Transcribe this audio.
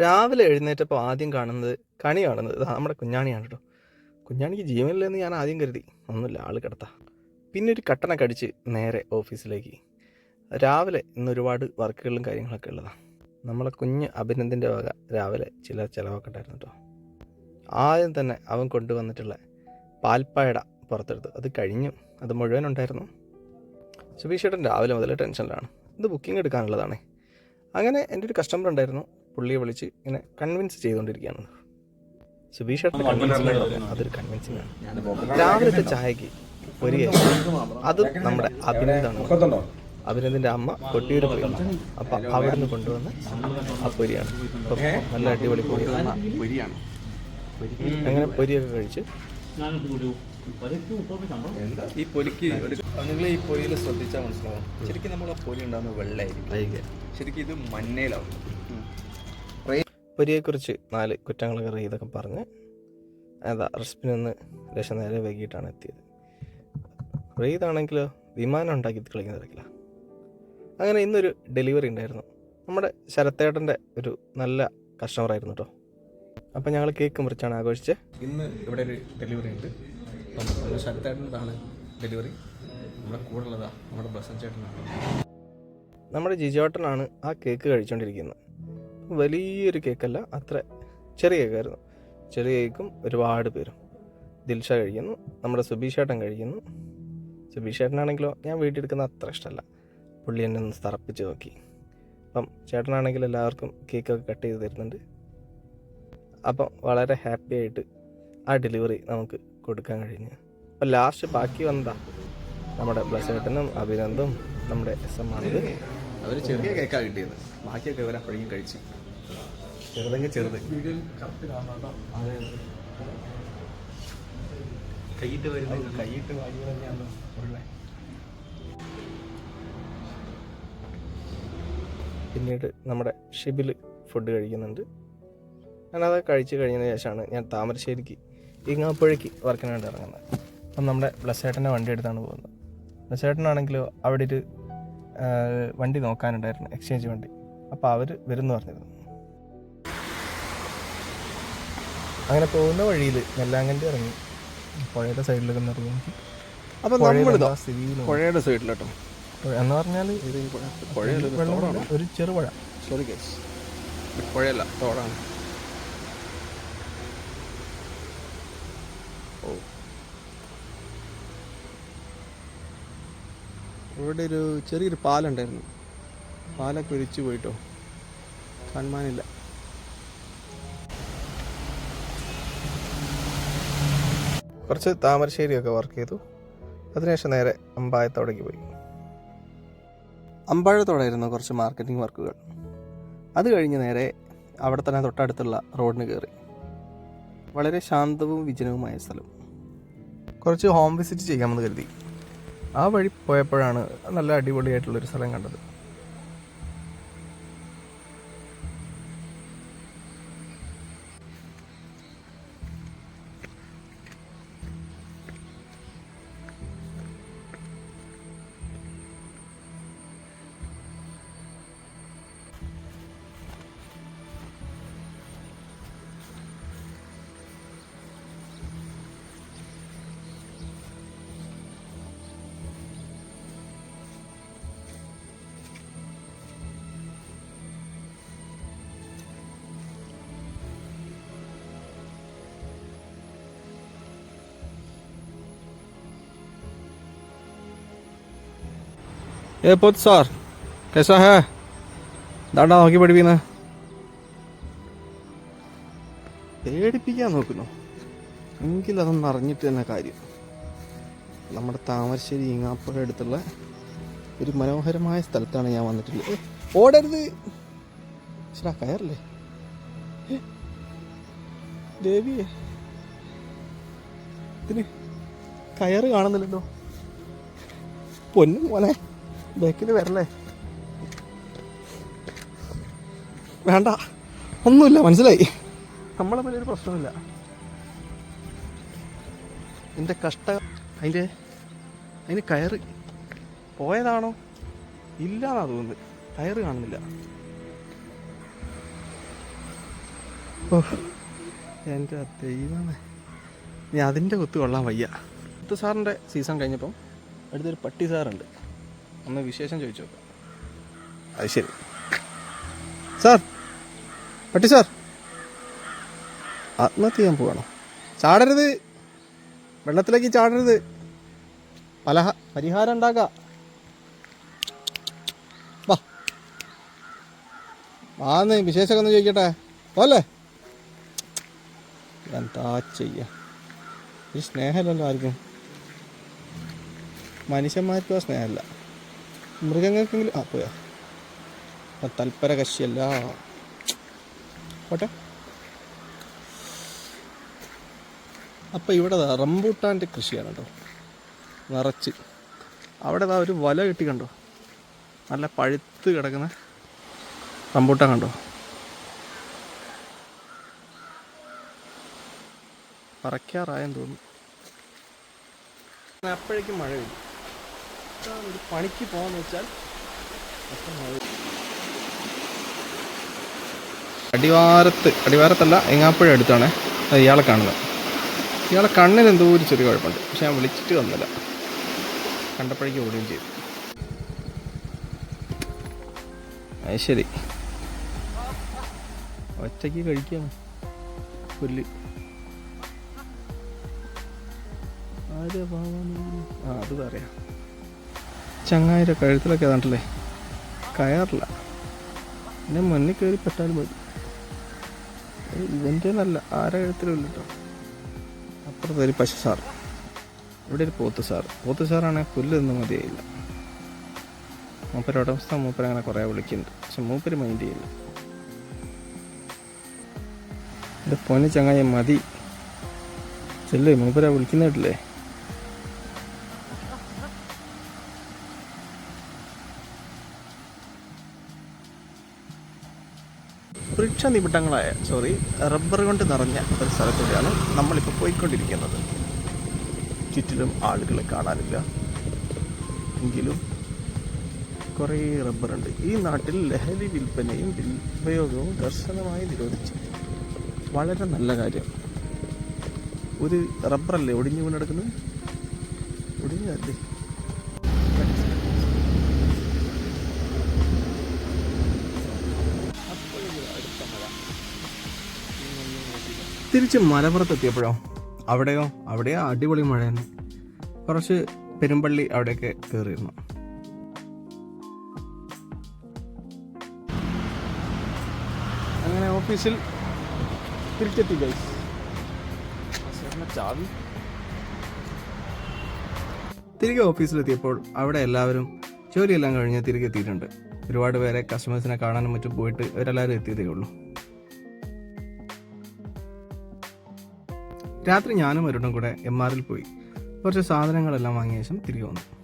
രാവിലെ എഴുന്നേറ്റപ്പോൾ ആദ്യം കാണുന്നത് കണി കാണുന്നത് ഇതാ നമ്മുടെ കുഞ്ഞാണിയാണ് കേട്ടോ കുഞ്ഞാണിക്ക് ജീവനില്ലെന്ന് ഞാൻ ആദ്യം കരുതി. ഒന്നുമില്ല ആൾ കിടത്താം. പിന്നെ ഒരു കട്ടനൊക്കെ കടിച്ച് നേരെ ഓഫീസിലേക്ക്. രാവിലെ ഇന്ന് ഒരുപാട് വർക്കുകളും കാര്യങ്ങളൊക്കെ ഉള്ളതാണ് നമ്മളെ കുഞ്ഞ് അഭിനന്ദിന്റെ വക രാവിലെ ചില ചിലവൊക്കെ ഉണ്ടായിരുന്നു കേട്ടോ ആദ്യം തന്നെ അവൻ കൊണ്ടുവന്നിട്ടുള്ള പാൽപ്പായട പുറത്തെടുത്തു. അത് കഴിഞ്ഞു. അത് മുഴുവൻ ഉണ്ടായിരുന്നു. സുബീഷേട്ടൻ രാവിലെ മുതൽ ടെൻഷനിലാണ്. ഇത് ബുക്കിംഗ് എടുക്കാനുള്ളതാണ്. അങ്ങനെ എന്റെ ഒരു കസ്റ്റമർ ഉണ്ടായിരുന്നു. പുള്ളിയെ വിളിച്ച് ഇങ്ങനെ കൺവിൻസ് ചെയ്തുകൊണ്ടിരിക്കുകയാണ് സുബീഷേട്ടൻ കൺവിൻസിങ് അതൊരു കൺവിൻസിങ് ആണ്. രാവിലത്തെ ചായക്ക് ഒരു അത് നമ്മുടെ അഭിനന്ദാണ്. അഭിനന്ദിന്റെ അമ്മ കൊട്ടിയൂർ പോയി. അപ്പൊ അവിടുന്ന് കൊണ്ടുവന്ന് ആ പൊരിയാണ്. അപ്പം നല്ല അടിപൊളി പൊരിയാണ്. അങ്ങനെ പൊരിയൊക്കെ കഴിച്ച് ഈ പൊലിക്ക് നിങ്ങൾ ഈ പൊരിയിൽ ശ്രദ്ധിച്ചാൽ മനസ്സിലാവും. ശരിക്കും നമ്മൾ ആ പൊരി ഉണ്ടാകുന്ന വെള്ളമായിരിക്കും ശരിക്കും ഇത് മഞ്ഞയിലാവും. പൊരിയെക്കുറിച്ച് നാല് കുറ്റങ്ങൾ കുറ്റങ്ങളൊക്കെ ഇതൊക്കെ പറഞ്ഞ് അതാ റെസ്പിൽ നിന്ന് ലക്ഷം നേരെ വൈകിട്ടാണ് എത്തിയത്. റീതാണെങ്കിലോ വിമാനം ഉണ്ടാക്കി കളിക്കുന്ന തിരക്കില്ല അങ്ങനെ ഇന്നൊരു ഡെലിവറി ഉണ്ടായിരുന്നു. നമ്മുടെ ശരത്തേട്ടന്റെ ഒരു നല്ല കസ്റ്റമർ ആയിരുന്നു കേട്ടോ അപ്പം ഞങ്ങൾ കേക്ക് മുറിച്ചാണ് ആഘോഷിച്ച്. ഇന്ന് ഇവിടെ ഒരു ഡെലിവറി ഉണ്ട്. അപ്പം നമ്മുടെ ശരത്തേട്ടന്റെതാണ് ഡെലിവറി നമ്മുടെ കൂടെ ഉള്ളതാണ് നമ്മുടെ ബസൻ ചേട്ടനാണ്. നമ്മുടെ ജിജോട്ടനാണ് ആ കേക്ക് കഴിച്ചുകൊണ്ടിരിക്കുന്നത് വലിയൊരു കേക്കല്ല അത്ര ചെറിയ കേക്കായിരുന്നു. ചെറിയ കേക്കും ഒരുപാട് പേരും. ദിൽഷ കഴിക്കുന്നു നമ്മുടെ സുബീഷേട്ടൻ കഴിക്കുന്നു. സുബീഷേട്ടനാണെങ്കിലോ ഞാൻ വീട്ടിൽ എടുക്കുന്ന അത്ര ഇഷ്ടമല്ല. പുള്ളി എന്നെ ഒന്ന് തറപ്പിച്ച് നോക്കി. അപ്പം ചേട്ടനാണെങ്കിൽ എല്ലാവർക്കും കേക്കൊക്കെ കട്ട് ചെയ്ത് തരുന്നുണ്ട്. അപ്പം വളരെ ഹാപ്പി ആയിട്ട് ആ ഡെലിവറി നമുക്ക് കൊടുക്കാൻ കഴിഞ്ഞു. അപ്പം ലാസ്റ്റ് ബാക്കി വന്നതാ നമ്മുടെ ബ്ലസേട്ടനും അഭിനന്ദും നമ്മുടെ എസ് എം ആണിത്. അവർ ചെറിയ കേക്കാണ് കിട്ടിയത്. ബാക്കിയൊക്കെ ഇവരെ അപ്പോഴേക്കും കഴിച്ചു. ചെറുതെങ്കിൽ ചെറുത്. കൈയിട്ട് വരുന്നത് കൈയിട്ട് വാരി തന്നെയാണല്ലോ ഉള്ളത്. പിന്നീട് നമ്മുടെ ഷിബിൽ ഫുഡ് കഴിക്കുന്നുണ്ട്. ഞാനത് കഴിച്ച് കഴിഞ്ഞതിന് ശേഷമാണ് ഞാൻ താമരശ്ശേരിക്ക് ഇങ്ങാപ്പുഴയ്ക്ക് വർക്കിന് വേണ്ടി ഇറങ്ങുന്നത്. അപ്പം നമ്മുടെ ബ്ലസ്സേട്ടന്റെ വണ്ടി എടുത്താണ് പോകുന്നത്. ബ്ലസ്സേട്ടനാണെങ്കിലോ അവിടെ ഒരു വണ്ടി നോക്കാനുണ്ടായിരുന്നു എക്സ്ചേഞ്ച് വണ്ടി. അപ്പോൾ അവർ വരുമെന്ന് പറഞ്ഞിരുന്നു. അങ്ങനെ പോകുന്ന വഴിയിൽ നെല്ലാങ്കണ്ടി ഇറങ്ങി. പുഴയുടെ സൈഡിലൊക്കെ ഒന്ന് ഇറങ്ങി. നോക്കി അപ്പം പുഴയുടെ സൈഡിലോട്ടോ? എന്ന് പറഞ്ഞാൽ ഒരു ചെറുപുഴ സോറി ഗൈസ് പുഴയല്ല തോടാണ്. ഓ. ഇവിടെ ഒരു ചെറിയൊരു പാലുണ്ടായിരുന്നു. പാലൊക്കെ ഒഴിച്ചു പോയിട്ടോ. കാണാനില്ല കുറച്ച് താമരശ്ശേരിയൊക്കെ വർക്ക് ചെയ്തു. അതിനുശേഷം നേരെ അമ്പായത്തോടേക്ക് പോയി. അമ്പാഴത്തോടായിരുന്നു കുറച്ച് മാർക്കറ്റിംഗ് വർക്കുകൾ അത് കഴിഞ്ഞ് നേരെ അവിടെ തന്നെ തൊട്ടടുത്തുള്ള റോഡിന് കയറി വളരെ ശാന്തവും വിജനവുമായ സ്ഥലം. കുറച്ച് ഹോം വിസിറ്റ് ചെയ്യാമെന്ന് കരുതി. ആ വഴി പോയപ്പോഴാണ് നല്ല അടിപൊളിയായിട്ടുള്ളൊരു സ്ഥലം കണ്ടത്. ഏ പൊത്ത് സാർ. കേസാ ഹേ. ദാണ്ടാ നോക്കി പഠിപ്പിക്കുന്നത് പേടിപ്പിക്കാൻ നോക്കുന്നു. എങ്കിൽ അതൊന്ന് അറിഞ്ഞിട്ട് തന്നെ കാര്യം. നമ്മുടെ താമരശ്ശേരി ഈങ്ങാപ്പുഴ അടുത്തുള്ള ഒരു മനോഹരമായ സ്ഥലത്താണ് ഞാൻ വന്നിട്ടുള്ളത്. ഓടരുത്. ശരാ കയറല്ലേ? ദേവിയെ. ഇതിന് കയറ് കാണുന്നില്ലല്ലോ. പൊന്നും മോനെ. ബാക്കിൽ വരല്ലേ വേണ്ട. ഒന്നുമില്ല മനസ്സിലായി. നമ്മളെ പോലെ ഒരു പ്രശ്നമില്ല. എന്റെ കഷ്ട അതിന്റെ അതിന് കയറ് പോയതാണോ? ഇല്ലാന്നാ തോന്നുന്നത്. കയറ് കാണുന്നില്ല. ഓ എന്റെ ദൈവമേ. ഇനി അതിന്റെ കൊത്ത് കൊള്ളാൻ വയ്യ. കുത്ത് സാറിന്റെ സീസൺ കഴിഞ്ഞപ്പം അടുത്തൊരു പട്ടി സാറുണ്ട്. ഒന്ന് വിശേഷം ചോദിച്ചു നോക്കാം. അത് ശരി. സാർ പട്ടി സാർ. ആത്മഹത്യ ചെയ്യാൻ പോവാണോ? ചാടരുത്. വെള്ളത്തിലേക്ക് ചാടരുത്. പല പരിഹാരം ഉണ്ടാക്കാം. വാ. വാന്ന് വിശേഷമൊക്കെ ഒന്ന് ചോദിക്കട്ടെ? പോലെ എന്താ ചെയ്യ? ഈ സ്നേഹമല്ലല്ലോ ആർക്കും. മനുഷ്യന്മാർക്കും ആ സ്നേഹമല്ല. മൃഗങ്ങൾക്കെങ്കിലും ആ പോയാ? തൽപര കശിയല്ല. ഓട്ടെ അപ്പം ഇവിടെ റംബൂട്ടാന്റെ കൃഷിയാണ് കേട്ടോ. നിറച്ച്. അവിടെ ദാ ഒരു വല കെട്ടി കണ്ടോ? നല്ല പഴുത്ത് കിടക്കുന്ന റംബൂട്ടാൻ കണ്ടോ? പറയ്ക്കാറായെന്ന് തോന്നുന്നു. അപ്പോഴേക്കും മഴ പെയ്യും ഇതാണ് ഒരു പണിക്ക് പോകാന്ന് വെച്ചാൽ. അടിവാരത്ത് അടിവാരത്തല്ല എങ്ങാപ്പുഴ അടുത്താണ് ഇയാളെ കാണുന്നത്. ഇയാളെ കണ്ണിന് എന്തോ ഒരു ചെറിയ കുഴപ്പമുണ്ട്. പക്ഷെ ഞാൻ വിളിച്ചിട്ട് വന്നില്ല കണ്ടപ്പോഴേക്കും ഓടുകയും ചെയ്തു. അത് ശരി. ഒറ്റയ്ക്ക് കഴിക്കാണ്. പുല്ല്. ഭവാനി ആ അത് പറയാം. ചങ്ങായിരെ കഴുത്തിലൊക്കെ ഏതാണ്ടല്ലേ കയറില്ല. എന്നെ മുന്നിൽ കയറി പെട്ടാലും മതി. ഇതിന്റെ നല്ല ആരെ കഴുത്തിലുമില്ല കേട്ടോ അപ്പുറത്തെ ഒരു പശു സാർ. ഇവിടെ ഒരു പോത്ത് സാർ. പോത്ത് സാറാണെങ്കിൽ പുല്ല് നിന്ന് മതിയായില്ല. മൂപ്പര് ഉടമസ്ഥ മൂപ്പര് അങ്ങനെ കുറേ വിളിക്കുന്നുണ്ട്. പക്ഷെ മൂപ്പര് മൈൻഡ് ചെയ്യില്ല. എന്റെ പൊന്നി ചങ്ങായി മതി. ചെല്ലേ മൂപ്പരാ വിളിക്കുന്നിട്ടില്ലേ വൃക്ഷ നിബിഡങ്ങളായ സോറി റബ്ബർ കൊണ്ട് നിറഞ്ഞ ഒരു സ്ഥലത്തൂടെയാണ് നമ്മളിപ്പോൾ പോയിക്കൊണ്ടിരിക്കുന്നത്. ചുറ്റിലും ആളുകളെ കാണാനില്ല. എങ്കിലും കുറേ റബ്ബറുണ്ട് ഈ നാട്ടിൽ ലഹരി വിൽപ്പനയും വിൽ- ഉപയോഗവും കർശനമായി നിരോധിച്ചു. വളരെ നല്ല കാര്യം. ഒരു റബ്ബറല്ലേ ഒടിഞ്ഞു വീണെടുക്കുന്നത് ഒടിഞ്ഞല്ലേ തിരിച്ച് മലപ്പുറത്തെത്തിയപ്പോഴോ? അവിടെയോ? അവിടെയോ? അടിപൊളി മഴ തന്നെ കുറച്ച് പെരുമ്പള്ളി അവിടെയൊക്കെ കയറിയിരുന്നു. അങ്ങനെ ഓഫീസിൽ തിരിച്ചെത്തി ചാവി. തിരികെ ഓഫീസിലെത്തിയപ്പോൾ അവിടെ എല്ലാവരും ജോലിയെല്ലാം കഴിഞ്ഞ് തിരികെ എത്തിയിട്ടുണ്ട്. ഒരുപാട് പേരെ കസ്റ്റമേഴ്സിനെ കാണാനും മറ്റും പോയിട്ട് ഇവരെല്ലാവരും എത്തിയതേ ഉള്ളൂ. രാത്രി ഞാനും ഒരിടം കൂടെ എം ആറിൽ പോയി. കുറച്ച് സാധനങ്ങളെല്ലാം വാങ്ങിയ ശേഷം തിരികെ വന്നു.